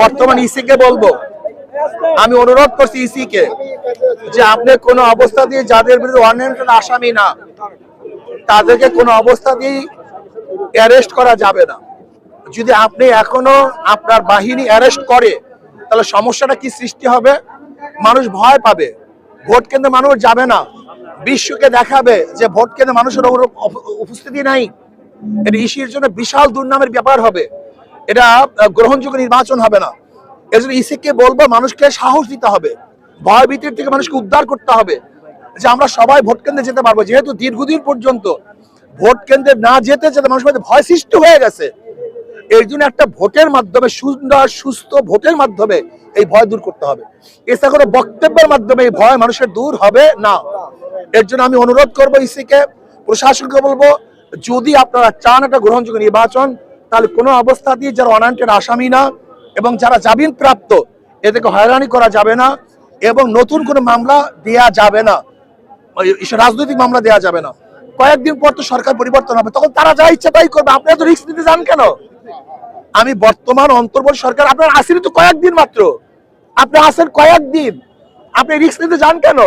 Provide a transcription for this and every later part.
বর্তমান ইসি কে বলব। আমি অনুরোধ করছি ইসি কে যে আপনি কোনো অবস্থা দিয়ে যাদের বিরুদ্ধে ওয়ারেন্টেড আসামি না, তাদেরকে কোনো অবস্থা দিয়ে অ্যারেস্ট করা যাবে না। যদি আপনি এখনও আপনার বাহিনী অ্যারেস্ট করে, তাহলে সমস্যাটা কি সৃষ্টি হবে? মানুষ ভয় পাবে। ভোট কেন্দ্রে মানুষ যাবে না। বিশ্বকে দেখাবে যে ভোট কেন্দ্রে মানুষের উপস্থিতি নাই। এটা ইসির জন্য বিশাল দুর্নামের ব্যাপার হবে। এটা গ্রহণযোগ্য নির্বাচন হবে না। এর জন্য ইসিকে বলব, মানুষকে সাহস দিতে হবে। ভয় ভীতির থেকে মানুষকে উদ্ধার করতে হবে। যে আমরা সবাই ভোট কেন্দ্রে যেতে পারব। যেহেতু দীর্ঘদিন পর্যন্ত ভোট কেন্দ্রে না যেতে যেতে মানুষের মধ্যে ভয় সৃষ্টি হয়ে গেছে, এর জন্য একটা ভোটের মাধ্যমে সুন্দর, সুস্থ ভোটের মাধ্যমে এই ভয় দূর করতে হবে। এছাড়া কোনো বক্তব্যের মাধ্যমে এই ভয় মানুষের দূর হবে না। এর জন্য আমি অনুরোধ করব ইসিকে, প্রশাসনকে বলব, যদি আপনারা চান একটা গ্রহণযোগ্য নির্বাচন তাহলে কোনো অবস্থাতেই যারা অনান্টেড আসামি না এবং যারা জামিন প্রাপ্ত এদেরকে হয়রানি করা যাবে না এবং নতুন কোনো মামলা দেয়া যাবে না। রাজনৈতিক মামলা দেয়া যাবে না। কয়েকদিন পর তো সরকার পরিবর্তন হবে, তখন তারা যা ইচ্ছা তাই করবে। আপনি এত রিস্ক নিতে যান কেন? আমি বর্তমান অন্তর্বর্তী সরকার, আপনার আসেন তো কয়েকদিন মাত্র। আপনি আসেন কয়েকদিন। আপনি রিস্ক নিতে যান কেন?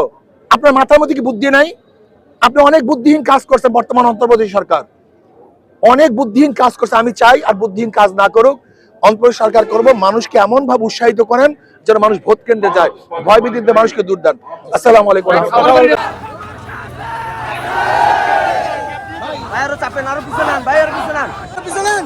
আপনার মাথার মধ্যে কি বুদ্ধি নাই? আপনি অনেক বুদ্ধিহীন কাজ করছেন বর্তমান অন্তর্বর্তী সরকার। অনেক বুদ্ধিহীন কাজ করছে আমি চাই আর বুদ্ধিহীন কাজ না করুক। অন্তর্বর্তী সরকার করব মানুষকে এমন ভাবে উৎসাহিত করেন যেন মানুষ ভোট কেন্দ্রে যায়। ভয় ভীতিতে মানুষকে দূর দেন। আসসালামু আলাইকুম ভাই আরও চাপেন আরও পিছনে আন ভাই আরও পিছনে আন।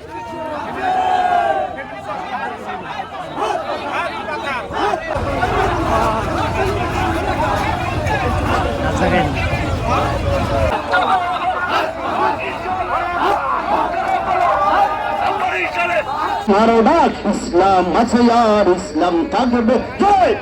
সারদা ইসলাম আছে ইসলাম থাকবে। জয়!